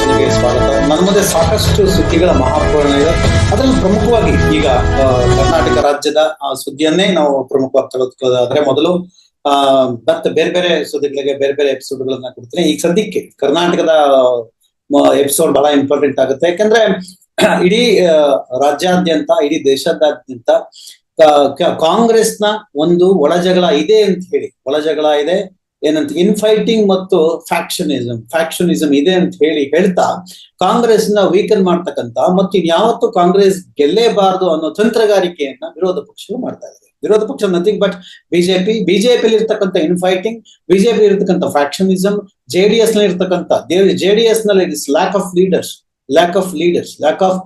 ವಿಶ್ಲೇಷಣೆಗೆ ಸ್ವಾಗತ. ನನ್ನ ಮುಂದೆ ಸಾಕಷ್ಟು ಸುದ್ದಿಗಳ ಮಹಾಪೂರ್ಣ ಇದೆ. ಅದರಲ್ಲಿ ಪ್ರಮುಖವಾಗಿ ಈಗ ಕರ್ನಾಟಕ ರಾಜ್ಯದ ಸುದ್ದಿಯನ್ನೇ ನಾವು ಪ್ರಮುಖವಾಗಿ ತೆಗೆದುಕೊಳ್ಳೋದಾದ್ರೆ ಮೊದಲು, ಆ ಮತ್ತೆ ಬೇರೆ ಬೇರೆ ಸುದ್ದಿಗಳಿಗೆ ಬೇರೆ ಬೇರೆ ಎಪಿಸೋಡ್ಗಳನ್ನ ಕೊಡ್ತೀನಿ. ಈಗ ಸದ್ಯಕ್ಕೆ ಕರ್ನಾಟಕದ ಎಪಿಸೋಡ್ ಬಹಳ ಇಂಪಾರ್ಟೆಂಟ್ ಆಗುತ್ತೆ. ಯಾಕಂದ್ರೆ, ಇಡೀ ರಾಜ್ಯಾದ್ಯಂತ, ಇಡೀ ದೇಶದಾದ್ಯಂತ ಕಾಂಗ್ರೆಸ್ನ ಒಂದು ಒಳಜಗಳ ಇದೆ ಅಂತ ಹೇಳಿ. ಒಳಜಗಳ ಇದೆ ಏನಂತ ಇನ್ಫೈಟಿಂಗ್ ಮತ್ತು ಫ್ಯಾಕ್ಷನಿಸಮ್ ಫ್ಯಾಕ್ಷನಿಸಮ್ ಇದೆ ಅಂತ ಹೇಳಿ ಹೇಳ್ತಾ ಕಾಂಗ್ರೆಸ್ನ ವೀಕನ್ ಮಾಡ್ತಕ್ಕಂತ ಮತ್ತು ಯಾವತ್ತು ಕಾಂಗ್ರೆಸ್ ಗೆಲ್ಲೇಬಾರದು ಅನ್ನೋ ತಂತ್ರಗಾರಿಕೆಯನ್ನ ವಿರೋಧ ಪಕ್ಷಗಳು ಮಾಡ್ತಾ ಇದೆ ವಿರೋಧ ಪಕ್ಷ ನಥಿಂಗ್ ಬಟ್ ಬಿಜೆಪಿ ಬಿಜೆಪಿ ಇರ್ತಕ್ಕಂಥ ಇನ್ಫೈಟಿಂಗ್ ಬಿಜೆಪಿ ಇರ್ತಕ್ಕಂಥ ಫ್ಯಾಕ್ಷನಿಸಮ್ ಜೆಡಿಎಸ್ನಲ್ಲಿ ಇರ್ತಕ್ಕಂಥ ಜೆಡಿಎಸ್ನಲ್ಲಿ is lack of leaders lack of leaders lack of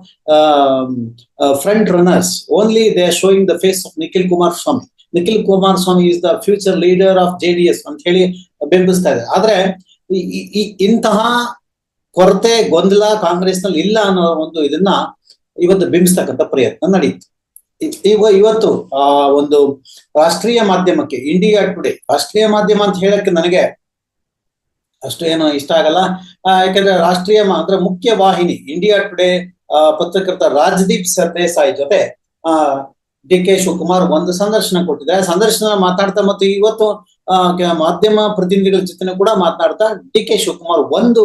front runners only they are showing the face of Nikhil Kumaraswamy Nikhil Kumaraswamy is the future leader of J D S ಅಂತ ಹೇಳಿ ಬಿಂಬಿಸ್ತಾ ಇದೆ. ಆದ್ರೆ ಇಂತಹ ಕೊರತೆ, ಗೊಂದಲ ಕಾಂಗ್ರೆಸ್ನಲ್ಲಿ ಇಲ್ಲ ಅನ್ನೋ ಒಂದು ಇದನ್ನ ಇವತ್ತು ಬಿಂಬಿಸ್ತಕ್ಕಂಥ ಪ್ರಯತ್ನ ನಡೆಯಿತು ಇ- ಇವ ಇವತ್ತು, ಆ, ಒಂದು ರಾಷ್ಟ್ರೀಯ ಮಾಧ್ಯಮಕ್ಕೆ ಇಂಡಿಯಾ ಟುಡೇ ರಾಷ್ಟ್ರೀಯ ಮಾಧ್ಯಮ ಅಂತ ಹೇಳಕ್ಕೆ ನನಗೆ ಅಷ್ಟು ಏನು ಇಷ್ಟ ಆಗಲ್ಲ. ಯಾಕಂದ್ರೆ ರಾಷ್ಟ್ರೀಯ ಅಂದ್ರೆ ಮುಖ್ಯ ವಾಹಿನಿ ಇಂಡಿಯಾ ಟುಡೇ ಪತ್ರಕರ್ತ ರಾಜದೀಪ್ ಸರ್ದೇಸಾಯಿ ಜೊತೆ, ಆ ಡಿ ಕೆ ಶಿವಕುಮಾರ್ ಒಂದು ಸಂದರ್ಶನ ಕೊಟ್ಟಿದ್ದಾರೆ. ಸಂದರ್ಶನ ಮಾತಾಡ್ತಾ ಮತ್ತು ಇವತ್ತು ಮಾಧ್ಯಮ ಪ್ರತಿನಿಧಿಗಳ ಜೊತೆ ಕೂಡ ಮಾತನಾಡ್ತಾ ಡಿ ಕೆ ಶಿವಕುಮಾರ್ ಒಂದು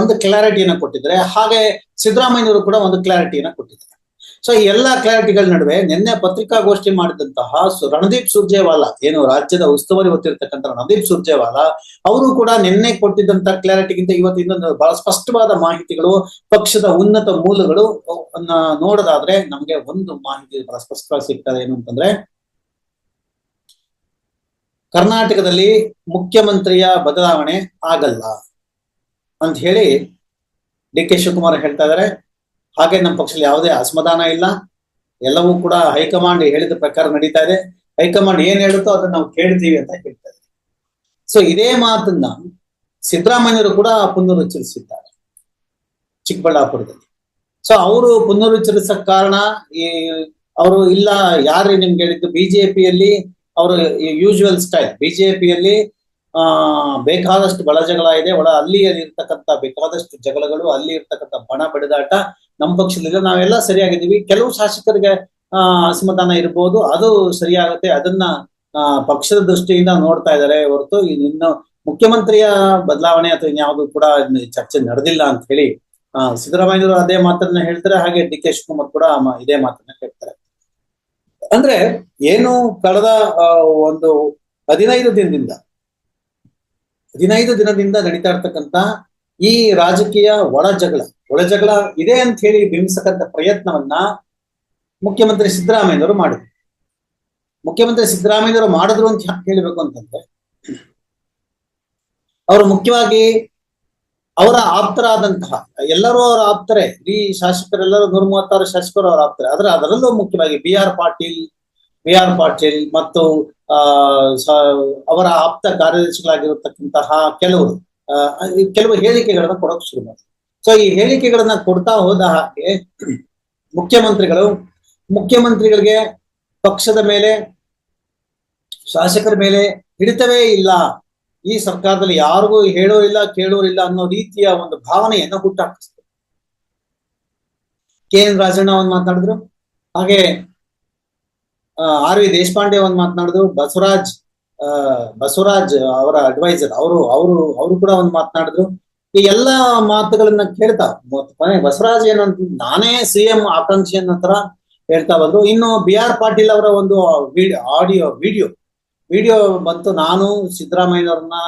ಒಂದು ಕ್ಲಾರಿಟಿಯನ್ನು ಕೊಟ್ಟಿದ್ದಾರೆ. ಹಾಗೆ ಸಿದ್ದರಾಮಯ್ಯನವರು ಕೂಡ ಒಂದು ಕ್ಲಾರಿಟಿಯನ್ನು ಕೊಟ್ಟಿದ್ದಾರೆ. ಸೊ ಈ ಎಲ್ಲಾ ಕ್ಲಾರಿಟಿಗಳ ನಡುವೆ ನಿನ್ನೆ ಪತ್ರಿಕಾಗೋಷ್ಠಿ ಮಾಡಿದಂತಹ ರಣದೀಪ್ ಸುರ್ಜೇವಾಲಾ, ಏನು ರಾಜ್ಯದ ಉಸ್ತುವಾರಿ ಹೊತ್ತಿರ್ತಕ್ಕಂಥ ರಣದೀಪ್ ಸುರ್ಜೇವಾಲಾ, ಅವರು ಕೂಡ ನಿನ್ನೆ ಕೊಟ್ಟಿದ್ದಂತ ಕ್ಲಾರಿಟಿಗಿಂತ ಇವತ್ತು ಇನ್ನೊಂದು ಬಹಳ ಸ್ಪಷ್ಟವಾದ ಮಾಹಿತಿಗಳು, ಪಕ್ಷದ ಉನ್ನತ ಮೂಲಗಳು ನೋಡೋದಾದ್ರೆ ನಮ್ಗೆ ಒಂದು ಮಾಹಿತಿ ಬಹಳ ಸ್ಪಷ್ಟವಾಗಿ ಸಿಗ್ತದೆ ಏನು ಅಂತಂದ್ರೆ, ಕರ್ನಾಟಕದಲ್ಲಿ ಮುಖ್ಯಮಂತ್ರಿಯ ಬದಲಾವಣೆ ಆಗಲ್ಲ ಅಂತ ಹೇಳಿ ಡಿ ಕೆ ಶಿವಕುಮಾರ್ ಹೇಳ್ತಾ ಇದಾರೆ. ಹಾಗೆ ನಮ್ಮ ಪಕ್ಷದಲ್ಲಿ ಯಾವುದೇ ಅಸಮಾಧಾನ ಇಲ್ಲ. ಎಲ್ಲವೂ ಕೂಡ ಹೈಕಮಾಂಡ್ ಹೇಳಿದ ಪ್ರಕಾರ ನಡೀತಾ ಇದೆ. ಹೈಕಮಾಂಡ್ ಏನ್ ಹೇಳುತ್ತೋ ಅದನ್ನ ನಾವು ಕೇಳ್ತೀವಿ ಅಂತ ಹೇಳ್ತಾ ಇದ್ದಾರೆ. ಸೊ ಇದೇ ಮಾತನ್ನ ಸಿದ್ದರಾಮಯ್ಯರು ಕೂಡ ಪುನರುಚ್ಚರಿಸಿದ್ದಾರೆ ಚಿಕ್ಕಬಳ್ಳಾಪುರದಲ್ಲಿ. ಸೊ ಅವರು ಪುನರುಚ್ಚರಿಸಕ್ ಕಾರಣ ಈ ಅವರು ಇಲ್ಲ ಯಾರು ನಿಮ್ಗೆ ಹೇಳಿದ್ದು? ಬಿಜೆಪಿಯಲ್ಲಿ ಅವರು ಯೂಶುವಲ್ ಸ್ಟೈಲ್ ಬಿಜೆಪಿಯಲ್ಲಿ, ಆ, ಬೇಕಾದಷ್ಟು ಬಳ ಜಗಳ ಇದೆ. ಒಳ ಅಲ್ಲಿ ಇರ್ತಕ್ಕಂಥ ಬೇಕಾದಷ್ಟು ಜಗಳಗಳು ಅಲ್ಲಿ ಇರ್ತಕ್ಕಂಥ ಬಣ ಬಡಿದಾಟ ನಮ್ಮ ಪಕ್ಷದಿಂದ ನಾವೆಲ್ಲ ಸರಿಯಾಗಿದ್ದೀವಿ. ಕೆಲವು ಶಾಸಕರಿಗೆ, ಆ, ಅಸಮಾಧಾನ ಇರ್ಬೋದು. ಅದು ಸರಿಯಾಗುತ್ತೆ. ಅದನ್ನ ಪಕ್ಷದ ದೃಷ್ಟಿಯಿಂದ ನೋಡ್ತಾ ಇದ್ದಾರೆ ಹೊರತು ಇನ್ನು ಮುಖ್ಯಮಂತ್ರಿಯ ಬದಲಾವಣೆ ಅಥವಾ ಇನ್ಯಾವುದು ಕೂಡ ಚರ್ಚೆ ನಡೆದಿಲ್ಲ ಅಂತ ಹೇಳಿ, ಆ ಸಿದ್ದರಾಮಯ್ಯವರು ಅದೇ ಮಾತನ್ನ ಹೇಳ್ತಾರೆ. ಹಾಗೆ ಡಿ ಕೆ ಶಿವಕುಮಾರ್ ಕೂಡ ಇದೇ ಮಾತನ್ನ ಹೇಳ್ತಾರೆ. ಅಂದ್ರೆ ಏನು ಕಳೆದ ಒಂದು ಹದಿನೈದು ದಿನದಿಂದ ಹದಿನೈದು ದಿನದಿಂದ ನಡೀತಾ ಇರ್ತಕ್ಕಂತ ಈ ರಾಜಕೀಯ ಒಳ ಜಗಳ ಒಳ ಜಗಳ ಇದೆ ಅಂತ ಹೇಳಿ ಬಿಂಬಿಸತಕ್ಕಂಥ ಪ್ರಯತ್ನವನ್ನ ಮುಖ್ಯಮಂತ್ರಿ ಸಿದ್ದರಾಮಯ್ಯನವರು ಮಾಡಿದ್ರು. ಮುಖ್ಯಮಂತ್ರಿ ಸಿದ್ದರಾಮಯ್ಯನವರು ಮಾಡಿದ್ರು ಅಂತ ಹೇಳಬೇಕು ಅಂತಂದ್ರೆ, ಅವರು ಮುಖ್ಯವಾಗಿ ಅವರ ಆಪ್ತರಾದಂತಹ, ಎಲ್ಲರೂ ಅವರ ಆಪ್ತರೇ, ಇಡೀ ಶಾಸಕರೆಲ್ಲರೂ ನೂರ ಮೂವತ್ತಾರು ಶಾಸಕರು ಅವರ ಆಪ್ತರೆ, ಆದ್ರೆ ಅದರಲ್ಲೂ ಮುಖ್ಯವಾಗಿ B R Patil, B R Patil ಮತ್ತು ಅವರ ಆಪ್ತ ಕಾರ್ಯದರ್ಶಿಗಳಾಗಿರತಕ್ಕಂತಹ ಕೆಲವರು ಈ ಕೆಲವು ಹೇಳಿಕೆಗಳನ್ನ ಕೊಡೋಕೆ ಶುರು ಮಾಡಿದ್ರು. ಸೊ ಈ ಹೇಳಿಕೆಗಳನ್ನ ಕೊಡ್ತಾ ಹೋದ ಹಾಗೆ ಮುಖ್ಯಮಂತ್ರಿಗಳು, ಮುಖ್ಯಮಂತ್ರಿಗಳಿಗೆ ಪಕ್ಷದ ಮೇಲೆ, ಶಾಸಕರ ಮೇಲೆ ಹಿಡಿತವೇ ಇಲ್ಲ. ಈ ಸರ್ಕಾರದಲ್ಲಿ ಯಾರಿಗೂ ಹೇಳೋರಿಲ್ಲ ಕೇಳೋರಿಲ್ಲ ಅನ್ನೋ ರೀತಿಯ ಒಂದು ಭಾವನೆಯನ್ನ ಹುಟ್ಟಾಕಿಸ್ತಾರೆ ಕೆ ಎನ್ ರಾಜಣ್ಣ ಒಂದ್ ಮಾತನಾಡಿದ್ರು. ಹಾಗೆ ಆರ್ ವಿ ದೇಶಪಾಂಡೆ ಒಂದ್ ಮಾತನಾಡಿದ್ರು. ಬಸವರಾಜ್ ಬಸವರಾಜ್ ಅವರ ಅಡ್ವೈಸರ್ ಅವರು ಅವರು ಅವರು ಕೂಡ ಒಂದ್ ಮಾತನಾಡಿದ್ರು. ಈ ಎಲ್ಲಾ ಮಾತುಗಳನ್ನ ಕೇಳ್ತಾ ಬಸವರಾಜ್ ಏನಂತ ನಾನೇ ಸಿ ಎಂ ಆಕಾಂಕ್ಷಿ ಅನ್ನೋ ತರ ಹೇಳ್ತಾ ಬಂದ್ರು ಇನ್ನು ಬಿ ಆರ್ ಪಾಟೀಲ್ ಅವರ ಒಂದು ಆಡಿಯೋ ವಿಡಿಯೋ ವಿಡಿಯೋ ಬಂತು. ನಾನು ಸಿದ್ದರಾಮಯ್ಯನವ್ರನ್ನ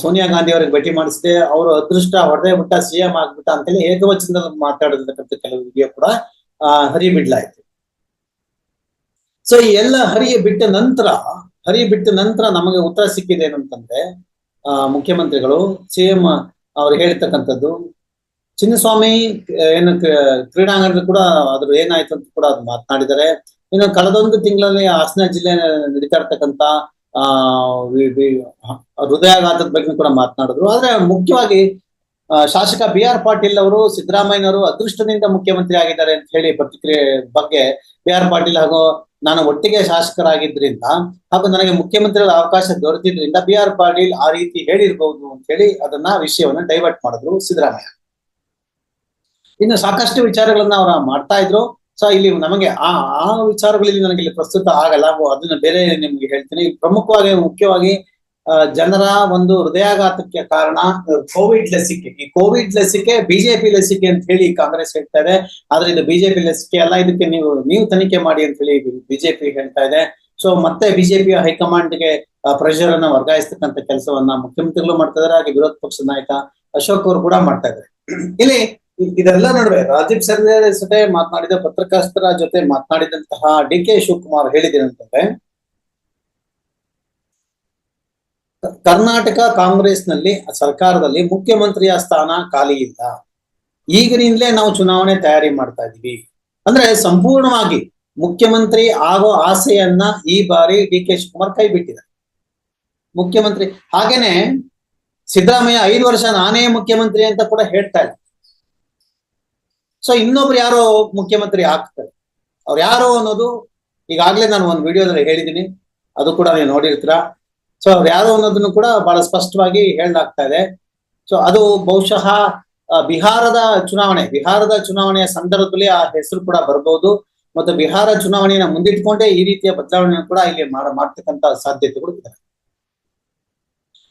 ಸೋನಿಯಾ ಗಾಂಧಿ ಅವ್ರಿಗೆ ಭೇಟಿ ಮಾಡಿಸಿದೆ. ಅವರು ಅದೃಷ್ಟ ಹೊಡೆದೇ ಬಿಟ್ಟ ಸಿ ಎಂ ಆಗ್ಬಿಟ್ಟ ಅಂತೇಳಿ ಏಕವಚನದಲ್ಲಿ ಮಾತಾಡಿರ್ತಕ್ಕಂಥ ಕೆಲವು ವಿಡಿಯೋ ಕೂಡ ಹರಿ ಬಿಡ್ಲಾಯ್ತು. ಸೊ ಎಲ್ಲ ಹರಿಯ ಬಿಟ್ಟ ನಂತರ, ಹರಿ ಬಿಟ್ಟ ನಂತರ ನಮಗೆ ಉತ್ತರ ಸಿಕ್ಕಿದೆ ಏನಂತಂದ್ರೆ ಮುಖ್ಯಮಂತ್ರಿಗಳು, ಸಿ ಎಂ, ಅವ್ರು ಹೇಳ್ತಕ್ಕಂಥದ್ದು ಚಿನ್ನಸ್ವಾಮಿ ಏನು ಕ್ರೀಡಾಂಗಣದಲ್ಲಿ ಕೂಡ ಅದ್ರ ಏನಾಯ್ತು ಅಂತ ಕೂಡ ಮಾತನಾಡಿದ್ದಾರೆ. ಇನ್ನು ಕಳೆದೊಂದು ತಿಂಗಳಲ್ಲಿ ಹಾಸನ ಜಿಲ್ಲೆ ನಡೀತಾ ಇರ್ತಕ್ಕಂತ ಆ ಹೃದಯಾಘಾತದ ಬಗ್ಗೆ ಕೂಡ ಮಾತನಾಡಿದ್ರು. ಆದ್ರೆ ಮುಖ್ಯವಾಗಿ ಶಾಸಕ ಬಿ ಆರ್ ಪಾಟೀಲ್ ಅವರು ಸಿದ್ದರಾಮಯ್ಯನವರು ಅದೃಷ್ಟದಿಂದ ಮುಖ್ಯಮಂತ್ರಿ ಆಗಿದ್ದಾರೆ ಅಂತ ಹೇಳಿ ಪ್ರತಿಕ್ರಿಯೆ ಬಗ್ಗೆ ಬಿ ಆರ್ ಪಾಟೀಲ್ ಹಾಗೂ ನಾನು ಒಟ್ಟಿಗೆ ಶಾಸಕರಾಗಿದ್ರಿಂದ ಹಾಗೂ ನನಗೆ ಮುಖ್ಯಮಂತ್ರಿಗಳ ಅವಕಾಶ ದೊರೆತಿದ್ರಿಂದ ಬಿ ಆರ್ ಪಾಟೀಲ್ ಆ ರೀತಿ ಹೇಳಿರ್ಬಹುದು ಅಂತ ಹೇಳಿ ಅದನ್ನ ವಿಷಯವನ್ನು ಡೈವರ್ಟ್ ಮಾಡಿದ್ರು ಸಿದ್ದರಾಮಯ್ಯ. ಇನ್ನು ಸಾಕಷ್ಟು ವಿಚಾರಗಳನ್ನ ಅವರು ಮಾಡ್ತಾ ಇದ್ರು. ಸೊ ಇಲ್ಲಿ ನಮಗೆ ಆ ಆ ವಿಚಾರಗಳಲ್ಲಿ ನನಗೆ ಇಲ್ಲಿ ಪ್ರಸ್ತುತ ಆಗಲ್ಲ. ಅದನ್ನ ಬೇರೆ ನಿಮ್ಗೆ ಹೇಳ್ತೀನಿ. ಪ್ರಮುಖವಾಗಿ, ಮುಖ್ಯವಾಗಿ ಜನರ ಒಂದು ಹೃದಯಾಘಾತಕ್ಕೆ ಕಾರಣ ಕೋವಿಡ್ ಲಸಿಕೆ. ಈ ಕೋವಿಡ್ ಲಸಿಕೆ ಬಿಜೆಪಿ ಲಸಿಕೆ ಅಂತ ಹೇಳಿ ಕಾಂಗ್ರೆಸ್ ಹೇಳ್ತಾ ಇದೆ ಆದ್ರೆ ಇದು ಬಿಜೆಪಿ ಲಸಿಕೆ ಅಲ್ಲ, ಇದಕ್ಕೆ ನೀವು ನೀವು ತನಿಖೆ ಮಾಡಿ ಅಂತ ಹೇಳಿ ಬಿಜೆಪಿ ಹೇಳ್ತಾ ಇದೆ. ಸೊ ಮತ್ತೆ ಬಿಜೆಪಿಯ ಹೈಕಮಾಂಡ್ಗೆ ಪ್ರೆಷರ್ ಅನ್ನ ವರ್ಗಾಯಿಸ್ತಕ್ಕಂಥ ಕೆಲಸವನ್ನ ಮುಖ್ಯಮಂತ್ರಿಗಳು ಮಾಡ್ತಾ ಇದ್ದಾರೆ ಹಾಗೆ ವಿರೋಧ ಪಕ್ಷದ ನಾಯಕ ಅಶೋಕ್ ಅವರು ಕೂಡ ಮಾಡ್ತಾ ಇದ್ದಾರೆ. ಇಲ್ಲಿ, ಇದೆಲ್ಲ ನಡುವೆ ರಾಜೀವ್ ಸರ್ಜೆ ಜೊತೆ ಮಾತನಾಡಿದ ಪತ್ರಕರ್ತರ ಜೊತೆ ಮಾತನಾಡಿದಂತಹ ಡಿ ಕೆ ಶಿವಕುಮಾರ್ ಹೇಳಿದ್ದೇನೆಂತಂದ್ರೆ ಕರ್ನಾಟಕ ಕಾಂಗ್ರೆಸ್ನಲ್ಲಿ ಸರ್ಕಾರದಲ್ಲಿ ಮುಖ್ಯಮಂತ್ರಿಯ ಸ್ಥಾನ ಖಾಲಿ ಇಲ್ಲ. ಈಗಿನಿಂದಲೇ ನಾವು ಚುನಾವಣೆ ತಯಾರಿ ಮಾಡ್ತಾ ಇದೀವಿ ಅಂದ್ರೆ ಸಂಪೂರ್ಣವಾಗಿ ಮುಖ್ಯಮಂತ್ರಿ ಆಗೋ ಆಸೆಯನ್ನ ಈ ಬಾರಿ ಡಿ ಕೆ ಶಿವಕುಮಾರ್ ಕೈ ಬಿಟ್ಟಿದ್ದಾರೆ. ಮುಖ್ಯಮಂತ್ರಿ ಹಾಗೇನೆ ಸಿದ್ದರಾಮಯ್ಯ ಐದು ವರ್ಷ ನಾನೇ ಮುಖ್ಯಮಂತ್ರಿ ಅಂತ ಕೂಡ ಹೇಳ್ತಾ ಇಲ್ಲ. ಸೊ ಇನ್ನೊಬ್ರು ಯಾರೋ ಮುಖ್ಯಮಂತ್ರಿ ಆಗ್ತಾರೆ. ಅವ್ರು ಯಾರು ಅನ್ನೋದು ಈಗಾಗ್ಲೇ ನಾನು ಒಂದು ವಿಡಿಯೋದಲ್ಲಿ ಹೇಳಿದ್ದೀನಿ. ಅದು ಕೂಡ ನೀವು ನೋಡಿರ್ತೀರಾ. ಸೊ ಅವ್ರು ಯಾರು ಅನ್ನೋದನ್ನು ಕೂಡ ಬಹಳ ಸ್ಪಷ್ಟವಾಗಿ ಹೇಳಲಾಗ್ತಾ ಇದೆ. ಸೊ ಅದು ಬಹುಶಃ ಬಿಹಾರದ ಚುನಾವಣೆ, ಬಿಹಾರದ ಚುನಾವಣೆಯ ಸಂದರ್ಭದಲ್ಲಿ ಆ ಹೆಸರು ಕೂಡ ಬರಬಹುದು ಮತ್ತು ಬಿಹಾರ ಚುನಾವಣೆಯನ್ನ ಮುಂದಿಟ್ಕೊಂಡೇ ಈ ರೀತಿಯ ಬದಲಾವಣೆಯನ್ನು ಕೂಡ ಇಲ್ಲಿ ಮಾಡ ಮಾಡ್ತಕ್ಕಂತ ಸಾಧ್ಯತೆಗಳು ಇದೆ.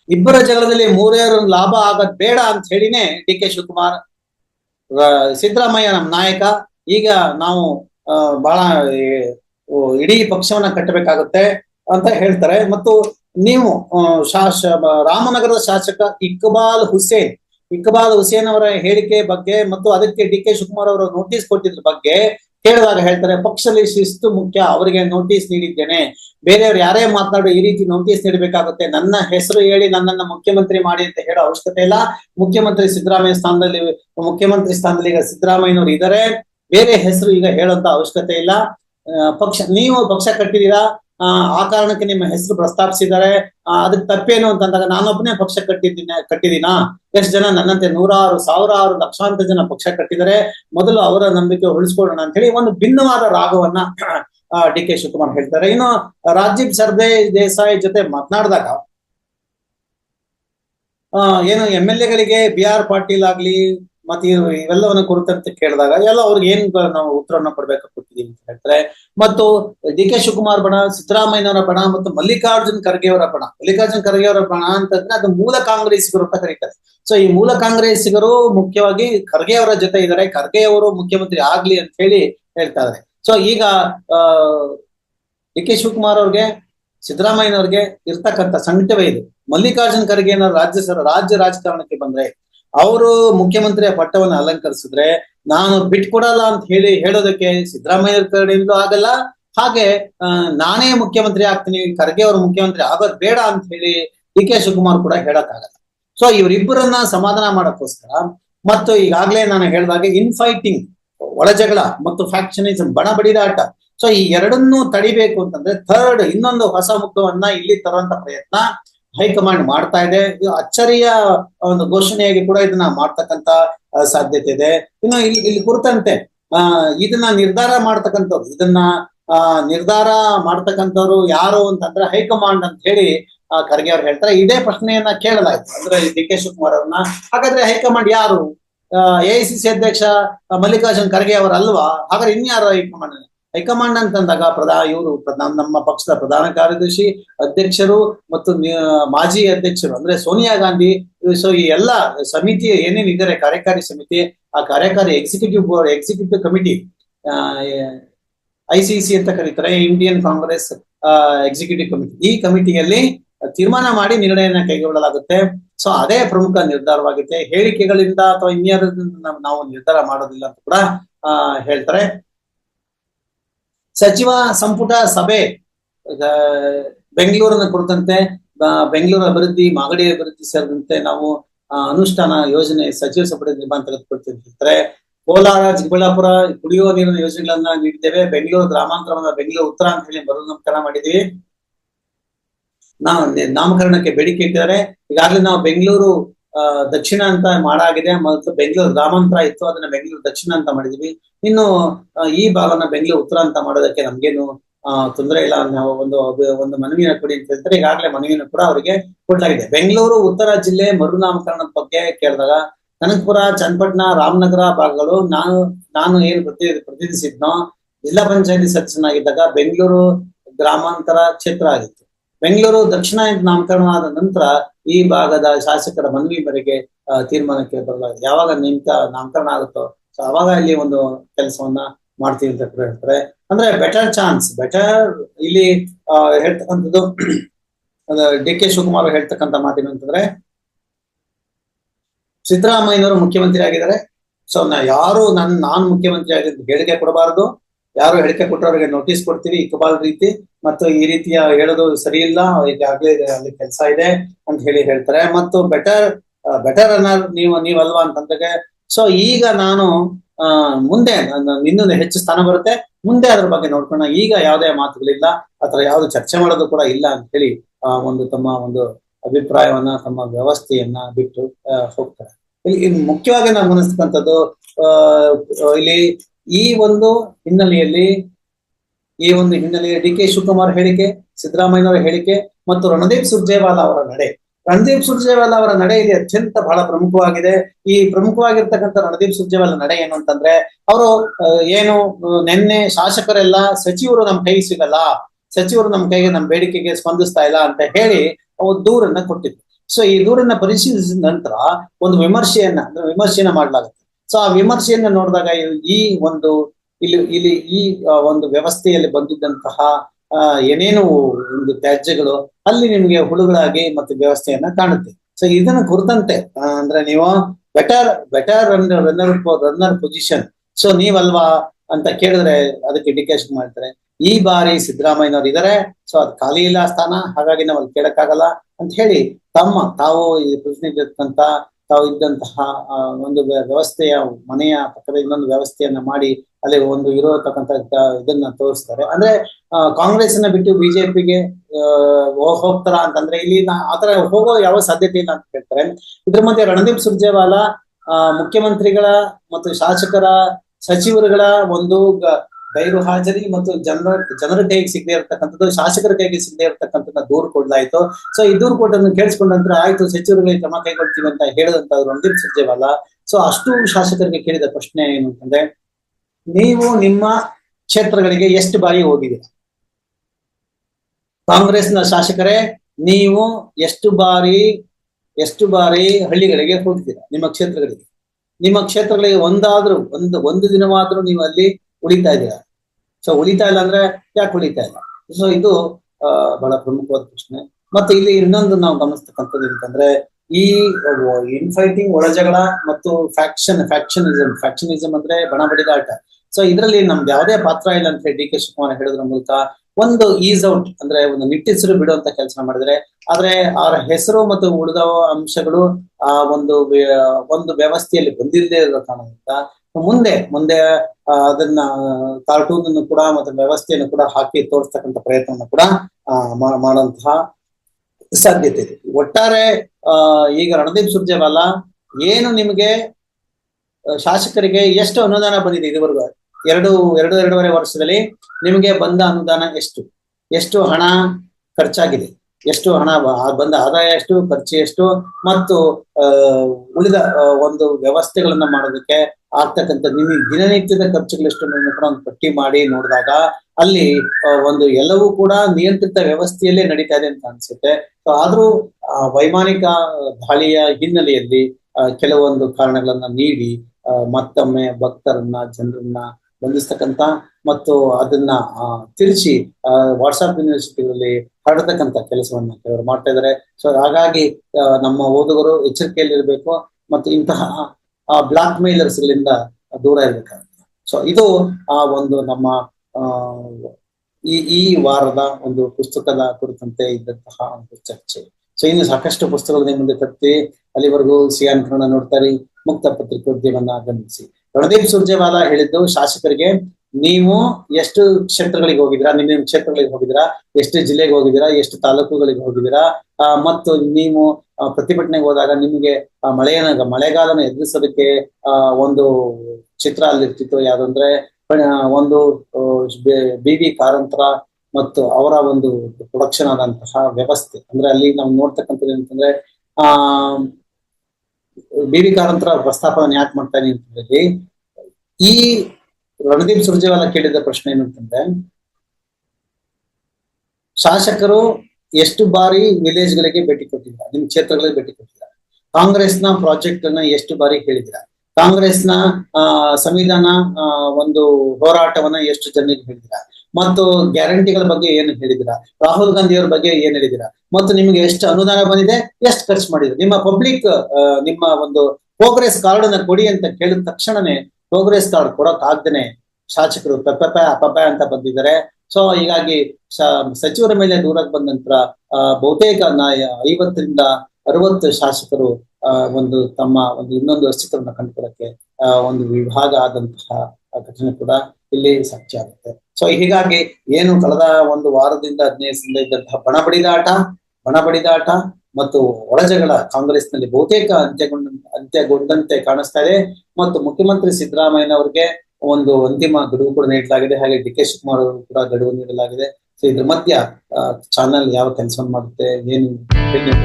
ಇಬ್ಬರ ಜಗಳದಲ್ಲಿ ಮೂರೇ ಲಾಭ ಆಗದ್ ಬೇಡ ಅಂತ ಹೇಳಿನೇ ಡಿ ಕೆ ಶಿವಕುಮಾರ್ ಸಿದ್ದರಾಮಯ್ಯ ನಮ್ಮ ನಾಯಕ. ಈಗ ನಾವು ಬಹಳ ಇಡೀ ಪಕ್ಷವನ್ನ ಕಟ್ಟಬೇಕಾಗುತ್ತೆ ಅಂತ ಹೇಳ್ತಾರೆ. ಮತ್ತು ನೀವು ಶಾಸ ರಾಮನಗರದ ಶಾಸಕ ಇಕ್ಬಾಲ್ ಹುಸೇನ್ ಇಕ್ಬಾಲ್ ಹುಸೇನ್ ಅವರ ಹೇಳಿಕೆ ಬಗ್ಗೆ ಮತ್ತು ಅದಕ್ಕೆ ಡಿ ಕೆ ಶಿವಕುಮಾರ್ ಅವರು ನೋಟಿಸ್ ಕೊಟ್ಟಿದ್ರ ಬಗ್ಗೆ ಕೇಳಿದಾಗ ಹೇಳ್ತಾರೆ, ಪಕ್ಷದಲ್ಲಿ ಶಿಸ್ತು ಮುಖ್ಯ, ಅವರಿಗೆ ನೋಟಿಸ್ ನೀಡಿದ್ದೇನೆ. ಬೇರೆಯವ್ರು ಯಾರೇ ಮಾತನಾಡೋ ಈ ರೀತಿ ನೋಟಿಸ್ ನೀಡಬೇಕಾಗುತ್ತೆ. ನನ್ನ ಹೆಸರು ಹೇಳಿ ನನ್ನನ್ನ ಮುಖ್ಯಮಂತ್ರಿ ಮಾಡಿ ಅಂತ ಹೇಳೋ ಅವಶ್ಯಕತೆ ಇಲ್ಲ. ಮುಖ್ಯಮಂತ್ರಿ ಸಿದ್ದರಾಮಯ್ಯ ಸ್ಥಾನದಲ್ಲಿ, ಮುಖ್ಯಮಂತ್ರಿ ಸ್ಥಾನದಲ್ಲಿ ಈಗ ಸಿದ್ದರಾಮಯ್ಯನವರು ಇದ್ದಾರೆ. ಬೇರೆ ಹೆಸರು ಈಗ ಹೇಳುವಂತ ಅವಶ್ಯಕತೆ ಇಲ್ಲ. ಪಕ್ಷ, ನೀವು ಪಕ್ಷ ಕಟ್ಟಿದೀರಾ ಆ, ಕಾರಣಕ್ಕೆ ನಿಮ್ಮ ಹೆಸರು ಪ್ರಸ್ತಾಪಿಸಿದ್ದಾರೆ. ಅದಕ್ಕೆ ತಪ್ಪೇನು ಅಂತಂದಾಗ ನಾನೊಬ್ಬನೇ ಪಕ್ಷ ಕಟ್ಟಿದ್ದೀನಿ ಕಟ್ಟಿದೀನಾ ಎಷ್ಟು ಜನ ನನ್ನಂತೆ ನೂರಾರು ಸಾವಿರಾರು ಲಕ್ಷಾಂತರ ಜನ ಪಕ್ಷ ಕಟ್ಟಿದರೆ ಮೊದಲು ಅವರ ನಂಬಿಕೆ ಉಳಿಸ್ಕೊಳ್ಳೋಣ ಅಂತ ಹೇಳಿ ಒಂದು ಭಿನ್ನವಾದ ರಾಗವನ್ನ ಡಿ ಕೆ ಶಿವಕುಮಾರ್ ಹೇಳ್ತಾರೆ. ಇನ್ನು ರಾಜೀವ್ ಸರ್ದೆ ದೇಸಾಯಿ ಜೊತೆ ಮಾತನಾಡಿದಾಗ ಏನು ಎಂ ಎಲ್ ಎಗಳಿಗೆ ಬಿ ಆರ್ ಪಾಟೀಲ್ ಆಗ್ಲಿ ಮತ್ತೆ ಇವ್- ಇವೆಲ್ಲವನ್ನ ಕುರಿತಂತೆ ಕೇಳಿದಾಗ, ಎಲ್ಲ ಅವ್ರಿಗೆ ಏನ್ ನಾವು ಉತ್ತರವನ್ನ ಕೊಡ್ಬೇಕು ಕೊಟ್ಟಿದೀವಿ ಅಂತ ಹೇಳ್ತಾರೆ. ಮತ್ತು ಡಿ ಕೆ ಶಿವಕುಮಾರ್ ಬಣ, ಸಿದ್ದರಾಮಯ್ಯನವರ ಬಣ ಮತ್ತು ಮಲ್ಲಿಕಾರ್ಜುನ್ ಖರ್ಗೆ ಅವರ ಬಣ. ಮಲ್ಲಿಕಾರ್ಜುನ್ ಖರ್ಗೆ ಅವರ ಬಣ ಅಂತಂದ್ರೆ ಅದು ಮೂಲ ಕಾಂಗ್ರೆಸ್ಸಿಗರು ಅಂತ ಕರೀತಾರೆ. ಸೊ ಈ ಮೂಲ ಕಾಂಗ್ರೆಸ್ಸಿಗರು ಮುಖ್ಯವಾಗಿ ಖರ್ಗೆ ಅವರ ಜೊತೆ ಇದ್ದಾರೆ. ಖರ್ಗೆ ಅವರು ಮುಖ್ಯಮಂತ್ರಿ ಆಗ್ಲಿ ಅಂತ ಹೇಳಿ ಹೇಳ್ತಾರೆ ಸೊ ಈಗ ಡಿ ಕೆ ಶಿವಕುಮಾರ್ ಅವ್ರಿಗೆ, ಸಿದ್ದರಾಮಯ್ಯನವ್ರಿಗೆ ಇರ್ತಕ್ಕಂಥ ಸಂಕಟವೇ ಇದು. ಮಲ್ಲಿಕಾರ್ಜುನ್ ಖರ್ಗೆ ರಾಜ್ಯ ರಾಜ್ಯ ರಾಜಕಾರಣಕ್ಕೆ ಬಂದ್ರೆ ಅವರು ಮುಖ್ಯಮಂತ್ರಿಯ ಪಟ್ಟವನ್ನು ಅಲಂಕರಿಸಿದ್ರೆ ನಾನು ಬಿಟ್ಕೊಡಲ್ಲ ಅಂತ ಹೇಳಿ ಹೇಳೋದಕ್ಕೆ ಸಿದ್ದರಾಮಯ್ಯ ಕಡೆಯಿಂದಲೂ ಆಗಲ್ಲ. ಹಾಗೆ ನಾನೇ ಮುಖ್ಯಮಂತ್ರಿ ಆಗ್ತೀನಿ, ಖರ್ಗೆ ಅವರು ಮುಖ್ಯಮಂತ್ರಿ ಆಗೋದು ಬೇಡ ಅಂತ ಹೇಳಿ ಡಿ ಕೆ ಶಿವಕುಮಾರ್ ಕೂಡ ಹೇಳಕ್ಕಾಗಲ್ಲ. ಸೊ ಇವರಿಬ್ಬರನ್ನ ಸಮಾಧಾನ ಮಾಡಕ್ಕೋಸ್ಕರ ಮತ್ತು ಈಗಾಗ್ಲೇ ನಾನು ಹೇಳಿದಾಗೆ ಇನ್ಫೈಟಿಂಗ್ ಒಳಜಗಳ ಮತ್ತು ಫ್ಯಾಕ್ಷನಿಸಂ ಬಣ ಬಡಿದಾಟ. ಸೊ ಈ ಎರಡನ್ನೂ ತಡಿಬೇಕು ಅಂತಂದ್ರೆ ಥರ್ಡ್ ಇನ್ನೊಂದು ಹೊಸ ಮುಖವನ್ನ ಇಲ್ಲಿ ತರುವಂತ ಪ್ರಯತ್ನ. ಹೈಕಮಾಂಡ್ ಮಾಡ್ತಾ ಇದೆ. ಅಚ್ಚರಿಯ ಒಂದು ಘೋಷಣೆಯಾಗಿ ಕೂಡ ಇದನ್ನ ಮಾಡ್ತಕ್ಕಂತ ಸಾಧ್ಯತೆ ಇದೆ. ಇನ್ನು ಇಲ್ಲಿ ಇಲ್ಲಿ ಕುರಿತಂತೆ, ಆ, ಇದನ್ನ ನಿರ್ಧಾರ ಮಾಡ್ತಕ್ಕಂಥವ್ರು, ಇದನ್ನ, ಆ, ನಿರ್ಧಾರ ಮಾಡ್ತಕ್ಕಂಥವ್ರು ಯಾರು ಅಂತಂದ್ರೆ ಹೈಕಮಾಂಡ್ ಅಂತ ಹೇಳಿ ಖರ್ಗೆ ಅವ್ರು ಹೇಳ್ತಾರೆ. ಇದೇ ಪ್ರಶ್ನೆಯನ್ನ ಕೇಳಲಾಯ್ತು. ಅಂದ್ರೆ ಡಿ ಕೆ ಶಿವಕುಮಾರ್ ಅವ್ರನ್ನ. ಹಾಗಾದ್ರೆ ಹೈಕಮಾಂಡ್ ಯಾರು? ಎಐಸಿಸಿ ಅಧ್ಯಕ್ಷ ಮಲ್ಲಿಕಾರ್ಜುನ್ ಖರ್ಗೆ ಅವರಲ್ವಾ? ಹಾಗಾದ್ರೆ ಇನ್ಯಾರು ಹೈಕಮಾಂಡ್ ಹೈಕಮಾಂಡ್ ಅಂತಂದಾಗ ಪ್ರಧಾನ ಇವರು ನಮ್ಮ ಪಕ್ಷದ ಪ್ರಧಾನ ಕಾರ್ಯದರ್ಶಿ ಅಧ್ಯಕ್ಷರು ಮತ್ತು ಮಾಜಿ ಅಧ್ಯಕ್ಷರು, ಅಂದ್ರೆ ಸೋನಿಯಾ ಗಾಂಧಿ, ಸೊ ಈ ಎಲ್ಲ ಸಮಿತಿ ಏನೇನಿದ್ದಾರೆ ಕಾರ್ಯಕಾರಿ ಸಮಿತಿ, ಆ ಕಾರ್ಯಕಾರಿ executive board executive committee I C ಅಂತ ಕರೀತಾರೆ ಇಂಡಿಯನ್ ಕಾಂಗ್ರೆಸ್ ಎಕ್ಸಿಕ್ಯೂಟಿವ್ ಕಮಿಟಿ ಈ ಕಮಿಟಿಯಲ್ಲಿ ತೀರ್ಮಾನ ಮಾಡಿ ನಿರ್ಣಯನ ಕೈಗೊಳ್ಳಲಾಗುತ್ತೆ. ಸೊ ಅದೇ ಪ್ರಮುಖ ನಿರ್ಧಾರವಾಗುತ್ತೆ. ಹೇಳಿಕೆಗಳಿಂದ ಅಥವಾ ಇನ್ಯಾರದಿಂದ ನಾವು- ನಿರ್ಧಾರ ಮಾಡೋದಿಲ್ಲ ಅಂತ ಕೂಡ ಹೇಳ್ತಾರೆ. ಸಚಿವ ಸಂಪುಟ ಸಭೆ ಬೆಂಗಳೂರನ್ನ ಬೆಂಗಳೂರಿನ ಕುರಿತಂತೆ ಬೆಂಗಳೂರು ಅಭಿವೃದ್ಧಿ, ಮಾಗಡಿ ಅಭಿವೃದ್ಧಿ ಸೇರಿದಂತೆ ನಾವು ಅನುಷ್ಠಾನ ಯೋಜನೆ ಸಚಿವ ಸಂಪುಟ ನಿರ್ಮಾಣ ತೆಗೆದುಕೊಳ್ತಿರ್ತಾರೆ ಕೋಲಾರ, ಚಿಕ್ಕಬಳ್ಳಾಪುರ, ಕುಡಿಯುವ ನೀರಿನ ಯೋಜನೆಗಳನ್ನ ನೀಡಿದ್ದೇವೆ. ಬೆಂಗಳೂರು ಗ್ರಾಮಾಂತರವನ್ನ ಬೆಂಗಳೂರು ಉತ್ತರ ಅಂತ ಹೇಳಿ ಮರುನಾಮಕರಣ ಮಾಡಿದ್ವಿ ನಾವು ನಾಮಕರಣಕ್ಕೆ ಬೇಡಿಕೆ ಇಟ್ಟಿದ್ದಾರೆ. ಈಗಾಗಲೇ ನಾವು ಬೆಂಗಳೂರು ದಕ್ಷಿಣ ಅಂತ ಮಾಡಾಗಿದೆ. ಮತ್ತು ಬೆಂಗಳೂರು ಗ್ರಾಮಾಂತರ ಇತ್ತು. ಅದನ್ನ ಬೆಂಗಳೂರು ದಕ್ಷಿಣ ಅಂತ ಮಾಡಿದೀವಿ ಇನ್ನು ಈ ಭಾಗನ ಬೆಂಗಳೂರು ಉತ್ತರ ಅಂತ ಮಾಡೋದಕ್ಕೆ ನಮ್ಗೇನು ತೊಂದರೆ ಇಲ್ಲ. ನಾವು ಒಂದು ಒಂದು ಮನವಿಯನ್ನು ಕೊಡಿ ಅಂತ ಹೇಳ್ತಾರೆ. ಈಗಾಗಲೇ ಮನವಿಯನ್ನು ಕೂಡ ಅವರಿಗೆ ಕೊಡಲಾಗಿದೆ. ಬೆಂಗಳೂರು, ಉತ್ತರ ಜಿಲ್ಲೆ ಮರುನಾಮಕರಣದ ಬಗ್ಗೆ ಕೇಳಿದಾಗ, ಕನಕಪುರ, ಚನ್ನಪಟ್ಟಣ, ರಾಮನಗರ ಭಾಗಗಳು ನಾನು ನಾನು ಏನು ಪ್ರತಿ, ಪ್ರತಿನಿಧಿಸಿದ್ನೋ, ಜಿಲ್ಲಾ ಪಂಚಾಯತಿ ಸದಸ್ಯನಾಗಿದ್ದಾಗ ಬೆಂಗಳೂರು ಗ್ರಾಮಾಂತರ ಕ್ಷೇತ್ರ ಆಗಿತ್ತು. ಬೆಂಗಳೂರು ದಕ್ಷಿಣ ನಾಮಕರಣ ಆದ ನಂತರ ಈ ಭಾಗದ ಶಾಸಕರ ಮನವಿ ಮೇರೆಗೆ ತೀರ್ಮಾನಕ್ಕೆ ಬರಲಾಗಿದೆ. ಯಾವಾಗ ನೇಮಕ, ನಾಮಕರಣ ಆಗುತ್ತೋ ಸೊ ಅವಾಗ ಇಲ್ಲಿ ಒಂದು ಕೆಲಸವನ್ನ ಮಾಡ್ತೀವಿ ಅಂತ ಹೇಳ್ತಾರೆ ಅಂದ್ರೆ ಬೆಟರ್ ಚಾನ್ಸ್ ಬೆಟರ್ ಇಲ್ಲಿ ಹೇಳ್ತಕ್ಕಂಥದ್ದು ಡಿ ಕೆ ಶಿವಕುಮಾರ್ ಹೇಳ್ತಕ್ಕಂಥ ಮಾಧ್ಯಮ ಅಂತಂದ್ರೆ, ಸಿದ್ದರಾಮಯ್ಯನವರು ಮುಖ್ಯಮಂತ್ರಿ ಆಗಿದ್ದಾರೆ. ಸೊ ನಾ, ಯಾರು ನನ್, ನಾನ್ ಮುಖ್ಯಮಂತ್ರಿ ಆಗಿದ್ದು ಹೇಳಿಕೆ ಕೊಡಬಾರದು. ಯಾರು ಹೇಳಿಕೆ ಕೊಟ್ಟವರಿಗೆ ನೋಟಿಸ್ ಕೊಡ್ತೀವಿ, ಇಕ್ಬಾಲ್ ರೀತಿ. ಮತ್ತು ಈ ರೀತಿಯ ಹೇಳೋದು ಸರಿ ಇಲ್ಲ ಈಗಾಗಲೇ ಅಲ್ಲಿ ಕೆಲಸ ಇದೆ ಅಂತ ಹೇಳಿ ಹೇಳ್ತಾರೆ. ಮತ್ತು ಬೆಟರ್ ಬೆಟರ್ ಅನ್ನ ನೀವು, ನೀವಲ್ವಾ ಅಂತಂದ್ರೆ ಸೊ ಈಗ ನಾನು, ಆ, ಮುಂದೆ ಇನ್ನೊಂದು ಇನ್ನೂ ಹೆಚ್ಚು ಸ್ಥಾನ ಬರುತ್ತೆ. ಮುಂದೆ ಅದ್ರ ಬಗ್ಗೆ ನೋಡ್ಕೊಂಡ ಈಗ ಯಾವುದೇ ಮಾತುಗಳಿಲ್ಲ. ಅಥವಾ ಯಾವ್ದು ಚರ್ಚೆ ಮಾಡೋದು ಕೂಡ ಇಲ್ಲ ಅಂತ ಹೇಳಿ ಒಂದು ತಮ್ಮ ಒಂದು ಅಭಿಪ್ರಾಯವನ್ನ, ತಮ್ಮ ವ್ಯವಸ್ಥೆಯನ್ನ ಬಿಟ್ಟು ಹೋಗ್ತಾರೆ. ಇಲ್ಲಿ ಮುಖ್ಯವಾಗಿ ನಾವು ಗಮನಿಸ್ತಕ್ಕಂಥದ್ದು ಆ ಇಲ್ಲಿ ಈ ಒಂದು ಹಿನ್ನೆಲೆಯಲ್ಲಿ, ಈ ಒಂದು ಹಿನ್ನೆಲೆಯಲ್ಲಿ ಡಿ ಕೆ ಶಿವಕುಮಾರ್ ಹೇಳಿಕೆ, ಸಿದ್ದರಾಮಯ್ಯನವರ ಹೇಳಿಕೆ ಮತ್ತು ರಣದೀಪ್ ಸುರ್ಜೇವಾಲಾ ಅವರ ನಡೆ. ರಣದೀಪ್ ಸುರ್ಜೇವಾಲ ಅವರ ನಡೆ ಇಲ್ಲಿ ಅತ್ಯಂತ ಬಹಳ ಪ್ರಮುಖವಾಗಿದೆ. ಈ ಪ್ರಮುಖವಾಗಿರ್ತಕ್ಕಂಥ ರಣದೀಪ್ ಸುರ್ಜೇವಾಲ ನಡೆ ಏನು ಅಂತಂದ್ರೆ, ಅವರು ಏನು, ನಿನ್ನೆ ಶಾಸಕರೆಲ್ಲ ಸಚಿವರು ನಮ್ಮ ಕೈಗೆ ಸಿಗಲ್ಲ, ಸಚಿವರು ನಮ್ಮ ಕೈಗೆ ನಮ್ಮ ಬೇಡಿಕೆಗೆ ಸ್ಪಂದಿಸ್ತಾ ಇಲ್ಲ ಅಂತ ಹೇಳಿ ಅವರು ದೂರನ್ನ ಕೊಟ್ಟಿದ್ರು. ಸೊ, ಈ ದೂರನ್ನ ಪರಿಶೀಲಿಸಿದ ನಂತರ ಒಂದು ವಿಮರ್ಶೆಯನ್ನ, ಅಂದ್ರೆ ವಿಮರ್ಶೆಯನ್ನ ಮಾಡಲಾಗುತ್ತೆ. ಸೊ, ಆ ವಿಮರ್ಶೆಯನ್ನ ನೋಡಿದಾಗ ಈ ಒಂದು, ಇಲ್ಲಿ ಇಲ್ಲಿ ಈ ಒಂದು ವ್ಯವಸ್ಥೆಯಲ್ಲಿ ಬಂದಿದ್ದಂತಹ ಏನೇನು ಒಂದು ತ್ಯಾಜ್ಯಗಳು ಅಲ್ಲಿ ನಿಮ್ಗೆ ಹುಳುಗಳಾಗಿ ಮತ್ತು ವ್ಯವಸ್ಥೆಯನ್ನ ಕಾಣುತ್ತೆ. ಸೊ ಇದನ್ನ ಕುರಿತಂತೆ ಅಂದ್ರೆ ನೀವು better better runner runner runner position so ನೀವಲ್ವಾ ಅಂತ ಕೇಳಿದ್ರೆ ಅದಕ್ಕೆ ಇಂಡಿಕೇಶನ್ ಮಾಡ್ತಾರೆ. ಈ ಬಾರಿ ಸಿದ್ದರಾಮಯ್ಯನವ್ರು ಇದಾರೆ ಸೊ ಅದು ಖಾಲಿ ಇಲ್ಲ ಸ್ಥಾನ, ಹಾಗಾಗಿ ನಾವು ಅಲ್ಲಿ ಕೇಳಕ್ಕಾಗಲ್ಲ ಅಂತ ಹೇಳಿ ತಮ್ಮ, ತಾವು ಈ ಪ್ರತಿನಿಧಿರ್ತಕ್ಕಂತ ತಾವು ಇದ್ದಂತಹ ಒಂದು ವ್ಯ- ವ್ಯವಸ್ಥೆಯ ಮನೆಯ ಪಕ್ಕದ ಇನ್ನೊಂದು ವ್ಯವಸ್ಥೆಯನ್ನ ಮಾಡಿ ಅಲ್ಲಿ ಒಂದು ಇರೋತಕ್ಕಂತ ಇದನ್ನ ತೋರಿಸ್ತಾರೆ. ಅಂದ್ರೆ ಕಾಂಗ್ರೆಸ್ನ ಬಿಟ್ಟು ಬಿಜೆಪಿಗೆ ಹೋಗ್ತಾರ ಅಂತಂದ್ರೆ ಇಲ್ಲಿ ಆತರ ಹೋಗೋ ಯಾವ ಸಾಧ್ಯತೆ ಇಲ್ಲ ಅಂತ ಹೇಳ್ತಾರೆ. ಇದ್ರ ಮಧ್ಯೆ ರಣದೀಪ್ ಸುರ್ಜೇವಾಲಾ ಮುಖ್ಯಮಂತ್ರಿಗಳ ಮತ್ತು ಶಾಸಕರ ಸಚಿವರುಗಳ ಒಂದು ಗೈರು ಹಾಜರಿ ಮತ್ತು ಜನರ ಜನರ ಕೈಗೆ ಸಿಗದೆ ಇರತಕ್ಕಂಥದ್ದು, ಶಾಸಕರ ಕೈಗೆ ಸಿಗದೆ ಇರತಕ್ಕಂಥದ್ದ ದೂರು ಕೊಡ್ಲಾಯ್ತು. ಸೊ, ಈ ದೂರು ಕೊಟ್ಟನ್ನು ಕೇಳಿಸ್ಕೊಂಡ ನಂತರ ಆಯ್ತು ಸಚಿವರುಗಳಿಗೆ ಕ್ರಮ ಕೈಗೊಳ್ತೀವಿ ಅಂತ ಹೇಳಿದಂತ ರಣದೀಪ್ ಸುರ್ಜೇವಾಲಾ. ಸೊ, ಅಷ್ಟು ಶಾಸಕರಿಗೆ ಕೇಳಿದ ಪ್ರಶ್ನೆ ಏನು ಅಂತಂದ್ರೆ ನೀವು ನಿಮ್ಮ ಕ್ಷೇತ್ರಗಳಿಗೆ ಎಷ್ಟು ಬಾರಿ ಹೋಗಿದ್ದೀರಾ? ಕಾಂಗ್ರೆಸ್ನ ಶಾಸಕರೇ, ನೀವು ಎಷ್ಟು ಬಾರಿ ಎಷ್ಟು ಬಾರಿ ಹಳ್ಳಿಗಳಿಗೆ ಹೋಗಿದ್ದೀರಾ? ನಿಮ್ಮ ಕ್ಷೇತ್ರಗಳಿಗೆ. ನಿಮ್ಮ ಕ್ಷೇತ್ರಗಳಿಗೆ ಒಂದಾದ್ರೂ, ಒಂದು ಒಂದು ದಿನವಾದ್ರೂ ನೀವು ಅಲ್ಲಿ ಉಳಿತಾ ಇದ್ದೀರಾ? ಸೊ ಉಳಿತಾ ಇಲ್ಲ ಅಂದ್ರೆ ಯಾಕೆ ಉಳಿತಾ ಇಲ್ಲ? ಸೊ ಇದು ಬಹಳ ಪ್ರಮುಖವಾದ ಪ್ರಶ್ನೆ. ಮತ್ತೆ ಇಲ್ಲಿ ಇನ್ನೊಂದು ನಾವು ಗಮನಿಸ್ತಕ್ಕಂಥದ್ದು ಅಂತಂದ್ರೆ ಈ, ಇನ್ಫೈಟಿಂಗ್ ಒಳಜಗಳ ಮತ್ತು ಫ್ಯಾಕ್ಷನ್ ಫ್ಯಾಕ್ಷನಿಸಮ್ ಫ್ಯಾಕ್ಷನಿಸಮ್ ಅಂದ್ರೆ ಬಣ ಬಡಿದಾಟ ಸೊ ಇದರಲ್ಲಿ ನಮ್ದು ಯಾವುದೇ ಪಾತ್ರ ಇಲ್ಲ ಅಂತ ಹೇಳಿ ಡಿ ಕೆ ಶಿವಕುಮಾರ್ ಹೇಳೋದ್ರ ಮೂಲಕ ಒಂದು ಈಸ್ ಔಟ್ ಅಂದ್ರೆ ಒಂದು ನಿಟ್ಟಿಸಿರು ಬಿಡುವಂತ ಕೆಲಸ ಮಾಡಿದ್ರೆ, ಆದ್ರೆ ಅವರ ಹೆಸರು ಮತ್ತು ಉಳಿದ ಅಂಶಗಳು ಆ ಒಂದು ಒಂದು ವ್ಯವಸ್ಥೆಯಲ್ಲಿ ಬಂದಿರದೇ ಇರೋ ಕಾರಣದಿಂದ ಮುಂದೆ ಮುಂದೆ ಅದನ್ನ ಕಾರ್ಟೂನ್ ಅನ್ನು ಕೂಡ ಮತ್ತೆ ವ್ಯವಸ್ಥೆಯನ್ನು ಕೂಡ ಹಾಕಿ ತೋರಿಸ್ತಕ್ಕಂಥ ಪ್ರಯತ್ನವನ್ನು ಕೂಡ ಮಾಡುವಂತಹ ಸಾಧ್ಯತೆ ಇದೆ. ಒಟ್ಟಾರೆ ಈಗ ರಣದೀಪ್ ಸುರ್ಜೇವಾಲಾ ಏನು ನಿಮಗೆ ಶಾಸಕರಿಗೆ ಎಷ್ಟು ಅನುದಾನ ಬಂದಿದೆ ಇದುವರೆಗೂ? ಎರಡು ಎರಡು, ಎರಡೂವರೆ ವರ್ಷದಲ್ಲಿ ನಿಮಗೆ ಬಂದ ಅನುದಾನ ಎಷ್ಟು? ಎಷ್ಟು ಹಣ ಖರ್ಚಾಗಿದೆ? ಎಷ್ಟು ಹಣ ಬಂದ ಆದಾಯ ಎಷ್ಟು, ಖರ್ಚು ಎಷ್ಟು, ಮತ್ತು ಉಳಿದ ಒಂದು ವ್ಯವಸ್ಥೆಗಳನ್ನ ಮಾಡೋದಕ್ಕೆ ಆಗ್ತಕ್ಕಂಥ ನಿಮ್ಮ ದಿನನಿತ್ಯದ ಖರ್ಚುಗಳೆಷ್ಟು ಕೂಡ ಒಂದು ಪಟ್ಟಿ ಮಾಡಿ ನೋಡಿದಾಗ ಅಲ್ಲಿ ಒಂದು ಎಲ್ಲವೂ ಕೂಡ ನಿಯಂತ್ರಿತ ವ್ಯವಸ್ಥೆಯಲ್ಲೇ ನಡೀತಾ ಇದೆ ಅಂತ ಅನ್ಸುತ್ತೆ. ಸೊ ಆದ್ರೂ ವೈಮಾನಿಕ ದಾಳಿಯ ಹಿನ್ನೆಲೆಯಲ್ಲಿ ಕೆಲವೊಂದು ಕಾರಣಗಳನ್ನ ನೀಡಿ ಮತ್ತೊಮ್ಮೆ ಭಕ್ತರನ್ನ, ಜನರನ್ನ ಬಂಧಿಸ್ತಕ್ಕಂತ ಮತ್ತು ಅದನ್ನ ತಿರುಚಿ ವಾಟ್ಸ್ಆಪ್ ಯೂನಿವರ್ಸಿಟಿಗಳಲ್ಲಿ ಹರಡತಕ್ಕಂತ ಕೆಲಸವನ್ನ ಕೆಲವರು ಮಾಡ್ತಾ ಇದ್ದಾರೆ ಸೊ ಹಾಗಾಗಿ ನಮ್ಮ ಓದುಗರು ಎಚ್ಚರಿಕೆಯಲ್ಲಿರಬೇಕು ಮತ್ತು ಇಂತಹ ಬ್ಲಾಕ್ ಮೇಲರ್ಸ್ ಗಳಿಂದ ದೂರ ಇರಬೇಕಾಗುತ್ತೆ. ಸೊ ಇದು, ಆ, ಒಂದು ನಮ್ಮ ಈ ಈ ವಾರದ ಒಂದು ಪುಸ್ತಕದ ಕುರಿತಂತೆ ಇದ್ದಂತಹ ಒಂದು ಚರ್ಚೆ. ಸೊ ಇನ್ನು ಸಾಕಷ್ಟು ಪುಸ್ತಕಗಳು ನಿಮ್ಮ ಮುಂದೆ ತರ್ತೀವಿ. ಅಲ್ಲಿವರೆಗೂ ಸಿಯಾನ್ ಕನ್ನಡ ನೋಡ್ತಾರೆ ಮುಕ್ತ ಪತ್ರಿಕೋದ್ಯಮನ್ನ ಗಮನಿಸಿ. ರಣದೀಪ್ ಸುರ್ಜೇವಾಲ ಹೇಳಿದ್ದು ಶಾಸಕರಿಗೆ, ನೀವು ಎಷ್ಟು ಕ್ಷೇತ್ರಗಳಿಗೆ ಹೋಗಿದ್ದೀರಾ, ನಿಮ್ಮ ನಿಮ್ಮ ಕ್ಷೇತ್ರಗಳಿಗೆ ಹೋಗಿದ್ದೀರಾ, ಎಷ್ಟು ಜಿಲ್ಲೆಗೆ ಹೋಗಿದ್ದೀರಾ, ಎಷ್ಟು ತಾಲೂಕುಗಳಿಗೆ ಹೋಗಿದ್ದೀರಾ ಮತ್ತು ನೀವು ಪ್ರತಿಭಟನೆಗೆ ಹೋದಾಗ ನಿಮಗೆ ಮಳೆಯನ್ನ, ಮಳೆಗಾಲನ ಎದುರಿಸೋದಕ್ಕೆ ಒಂದು ಚಿತ್ರ ಅಲ್ಲಿರ್ತಿತ್ತು, ಯಾವ್ದಂದ್ರೆ ಒಂದು ಬಿ ವಿ ಕಾರಂತರ ಮತ್ತು ಅವರ ಒಂದು ಪ್ರೊಡಕ್ಷನ್ ಆದಂತಹ ವ್ಯವಸ್ಥೆ. ಅಂದ್ರೆ ಅಲ್ಲಿ ನಾವು ನೋಡ್ತಕ್ಕಂಥದ್ದು ಏನಂತಂದ್ರೆ, ಆ ಬಿ ವಿ ಕಾರಂತರ ಪ್ರಸ್ತಾಪನ ಯಾಕೆ ಮಾಡ್ತಾನೆ ಅಂತಂದ್ರೆ, ಈ ರಣದೀಪ್ ಸುರ್ಜೇವಾಲ ಕೇಳಿದ ಪ್ರಶ್ನೆ ಏನಂತಂದ್ರೆ ಶಾಸಕರು ಎಷ್ಟು ಬಾರಿ ವಿಲೇಜ್ ಗಳಿಗೆ ಭೇಟಿ ಕೊಟ್ಟಿಲ್ಲ ನಿಮ್ ಕ್ಷೇತ್ರಗಳಿಗೆ ಭೇಟಿ ಕೊಟ್ಟಿದ್ದಾರೆ ಕಾಂಗ್ರೆಸ್ನ ಪ್ರಾಜೆಕ್ಟ್ ಅನ್ನ ಎಷ್ಟು ಬಾರಿ ಹೇಳಿದ್ರ ಕಾಂಗ್ರೆಸ್ನ ಸಂವಿಧಾನ ಒಂದು ಹೋರಾಟವನ್ನ ಎಷ್ಟು ಜನರಿಗೆ ಹೇಳಿದಿರಾ ಮತ್ತು ಗ್ಯಾರಂಟಿಗಳ ಬಗ್ಗೆ ಏನು ಹೇಳಿದಿರಾ ರಾಹುಲ್ ಗಾಂಧಿ ಅವ್ರ ಬಗ್ಗೆ ಏನ್ ಹೇಳಿದಿರಾ ಮತ್ತು ನಿಮಗೆ ಎಷ್ಟು ಅನುದಾನ ಬಂದಿದೆ? ಎಷ್ಟು ಖರ್ಚು ಮಾಡಿದ್ರು? ನಿಮ್ಮ ಪಬ್ಲಿಕ್ ನಿಮ್ಮ ಒಂದು ಪ್ರೋಗ್ರೆಸ್ ಕಾರ್ಡ್ ಅನ್ನ ಕೊಡಿ ಅಂತ ಕೇಳಿದ ತಕ್ಷಣನೇ ಪ್ರೋಗ್ರೆಸ್ ಕಾರ್ಡ್ ಕೊಡಕ್ ಆಗ್ದೇನೆ ಶಾಸಕರು ಪೆಪ್ಪ ಅಪಪ ಅಂತ ಬಂದಿದ್ದಾರೆ. ಸೊ ಹೀಗಾಗಿ ಸಚಿವರ ಮೇಲೆ ದೂರಕ್ಕೆ ಬಂದ ನಂತರ ಬಹುತೇಕ ಐವತ್ತರಿಂದ ಅರವತ್ತು ಶಾಸಕರು ಒಂದು ತಮ್ಮ ಒಂದು ಇನ್ನೊಂದು ಅಸ್ತಿತ್ವವನ್ನು ಕಂಡುಕೊಳ್ಳಕ್ಕೆ ಒಂದು ವಿಭಾಗ ಆದಂತಹ ಘಟನೆ ಕೂಡ ಇಲ್ಲಿ ಸಾಕ್ಷಿ ಆಗುತ್ತೆ. ಸೊ ಹೀಗಾಗಿ ಏನು ಕಳೆದ ಒಂದು ವಾರದಿಂದ ಹದಿನೈದು ದಿನದಿಂದ ಇದ್ದಂತಹ ಬಣ ಬಡಿದಾಟ ಬಣ ಬಡಿದಾಟ ಮತ್ತು ಒಳಜಗಳ ಕಾಂಗ್ರೆಸ್ನಲ್ಲಿ ಬಹುತೇಕ ಅಂತ್ಯಗೊಂಡ, ಅಂತ್ಯಗೊಂಡಂತೆ ಕಾಣಿಸ್ತಾ ಇದೆ. ಮತ್ತು ಮುಖ್ಯಮಂತ್ರಿ ಸಿದ್ದರಾಮಯ್ಯನವರಿಗೆ ಒಂದು ಅಂತಿಮ ಗಡುವು ಕೂಡ ನೀಡಲಾಗಿದೆ. ಹಾಗೆ ಡಿ ಕೆ ಶಿವಕುಮಾರ್ ಅವರು ಕೂಡ ಗಡುವು ನೀಡಲಾಗಿದೆ. ಸೊ ಇದ್ರ ಮಧ್ಯ ಚಾನಲ್ ಯಾವ ಕೆಲಸವನ್ನು ಮಾಡುತ್ತೆ, ಏನು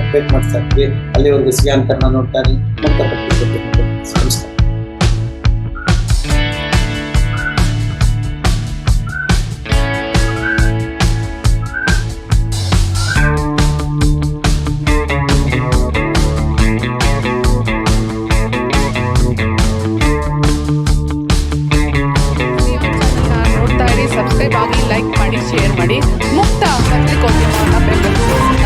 ಅಪ್ಡೇಟ್ ಮಾಡ್ತಾ ಇರ್ತೀವಿ ಅಲ್ಲಿವರೆಗೂ ಕರ್ಣ ನೋಡ್ತಾರೆ ನಮಸ್ಕಾರ.